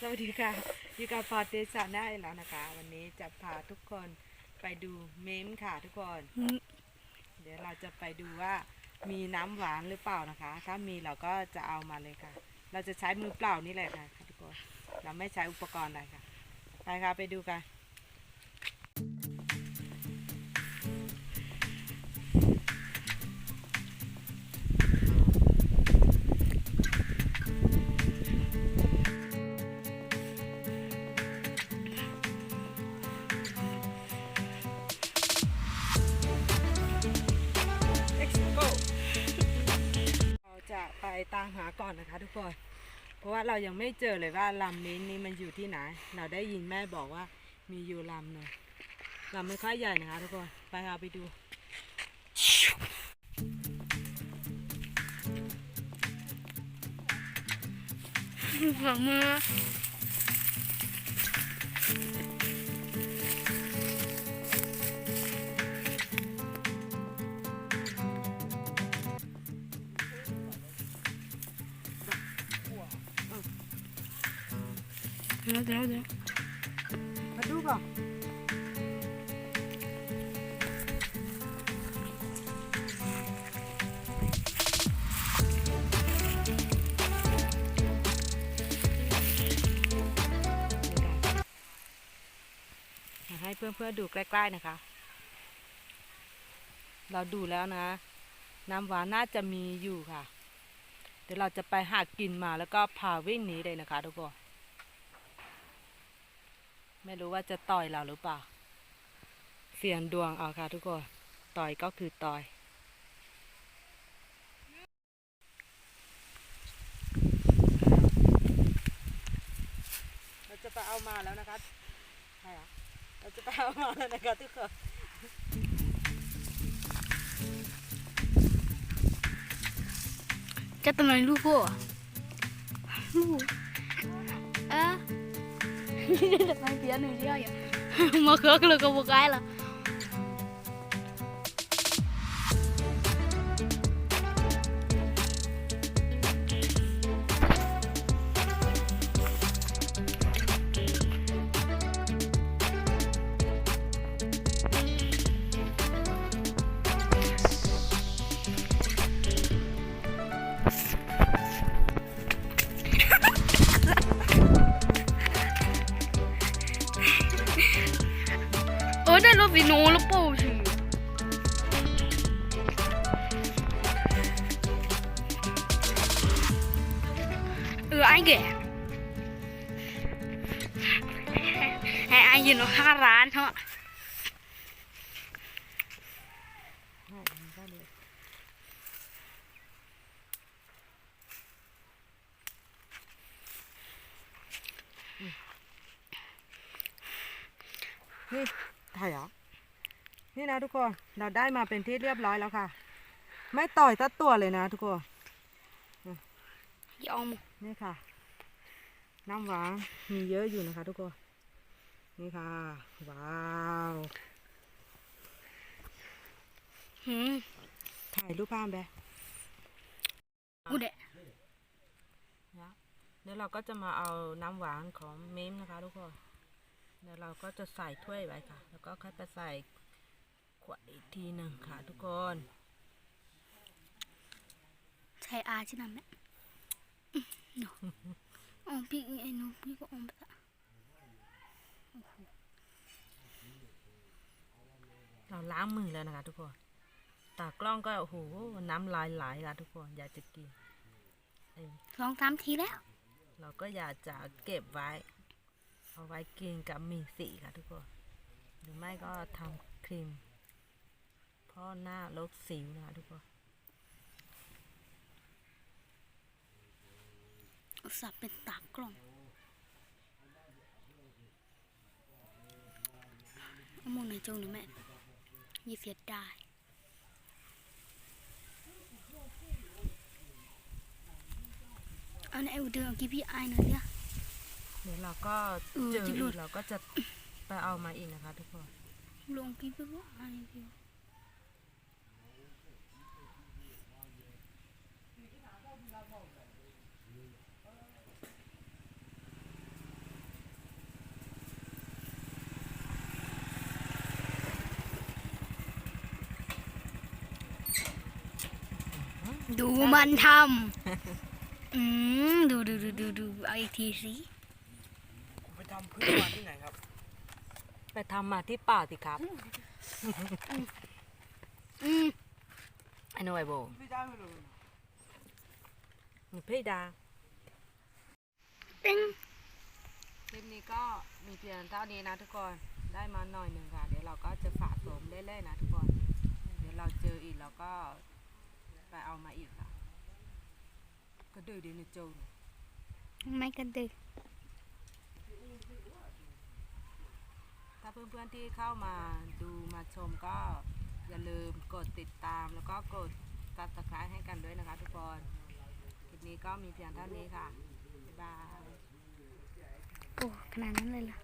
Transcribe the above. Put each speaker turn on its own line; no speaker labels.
สวัสดีค่ะอยู่กับฟอร์เตสาน่าอีกแล้วนะคะ วันนี้จะพาทุกคนไปดูเมมค่ะทุกคน เดี๋ยวเราจะไปดูว่ามีน้ำหวานหรือเปล่านะคะ ถ้ามีเราก็จะเอามาเลยค่ะ เราจะใช้มือเปล่านี่แหละค่ะทุกคน เราไม่ใช้อุปกรณ์อะไรค่ะ ไปค่ะไปดูกัน ตามหาก่อนนะคะทุกคน เพราะว่าเรายังไม่เจอเลยว่าลำนี้นี่มันอยู่ที่ไหน เราได้ยินแม่บอกว่ามีอยู่ลำหนึ่งลำไม่ค่อยใหญ่นะคะทุกคน ไปเอาไปดู
หัวมือ เดี๋ยวเดี๋ยวเดี๋ยว
มาดูก่อนอยากให้เพื่อนๆดูใกล้ๆนะคะ เราดูแล้วนะ น้ำหวานน่าจะมีอยู่ค่ะ เดี๋ยวเราจะไปหากินมาแล้วก็พาวิ่งหนีเลยนะคะทุกคน ไม่รู้ว่าจะต่อยเราหรือเปล่า เสี่ยงดวงเอาค่ะทุกคน ต่อยก็คือต่อย เราจะไปเอามาแล้วนะคะใช่เหรอเราจะไปเอามาแล้วนะคะทุกคน
จะทำไมลูกพ่อลูกเอ๊ะทำไมเพี้ยนหนึ่งเดียวอ ย่างมาเคิร์กเลย ไกลละเออได้รถวิโนแล้วปู่สิเออไอ้แก่ให้ไอ้ยืนห้าร้านเถอะ
นี่ถ่าย นี่นะทุกคนเราได้มาเป็นที่เรียบร้อยแล้วค่ะ ไม่ต่อยสักตัวเลยนะทุกคน
ยอม
นี่ค่ะ น้ำหวานมีเยอะอยู่นะคะ ทุกคนนี่ค่ะ ว้าว
หืม
ถ่ายรูปภาพไป
กูเด็
นะเดี๋ยวเราก็จะมาเอาน้ำหวานของเมมนะคะ ทุกคนเดี๋ยวเราก็จะใส่ถ้วยไว้ค่ะ แล้วก็ค่อยไปใส่ ขวดอีกทีหนึ่งค่ะทุกคน
ใช้อาใช่ไหมแม่เนาะอ๋อพี่ไอ้หนูพี่ก็อมไปละ
เราล้างมือแล้วนะคะทุกคนตากล้องก็โอ้โหน้ำลายไหลค่ะทุกคนอยากจะกินเออ
ลองสามทีแล้ว
เราก็อยากจะเก็บไว้ เอาไว้กินกับหมี่สีค่ะทุกคน หรือไม่ก็ทำครีม พ่อหน้าลดสิวนะคะทุกคน
อุตส่าห์เป็นตากล้องเอามองในจงหน่อยแม่ยี่เสียดายเอาในไอ้อุดเดือนกี่พี่ไอ้หน่อยเนี่ย
เดี๋ยวเราก็
เออ
เจอ
จริง
อี
ด้วย
กเราก็จะไปเอามาอีกนะคะทุกคน
ลงกี่พี่ว่าไอ้เดียว ดูมันทำอืมดูดูดูดูดูเอาอีกทีสิ
ไปทำพึ่งมาที่ไหนครับ
ไปทำมาที่ป่าสิครับ
อืม
ไอ้หน่วยโบ
พี่ได้ไม่รู้
พี่ดา
ติ้ง
คลิปนี้ก็มีเพียงเท่านี้นะทุกคน ได้มาหน่อยหนึ่งค่ะ เดี๋ยวเราก็จะฝากสมเรื่อยๆนะทุกคน เดี๋ยวเราเจออีกเราก็ ไปเอามาอีกค่ะก็ดื้อดีนะโจน
ไม่กระดึก
ถ้าเพื่อนๆที่เข้ามาดูมาชมก็อย่าลืมกดติดตามแล้วก็กด subscribe ให้กันด้วยนะคะทุกคนคลิปนี้ก็มีเพียงเท่านี้ค่ะ บ๊ายบาย
โอ้ ขนาดนั้นเลยเหรอ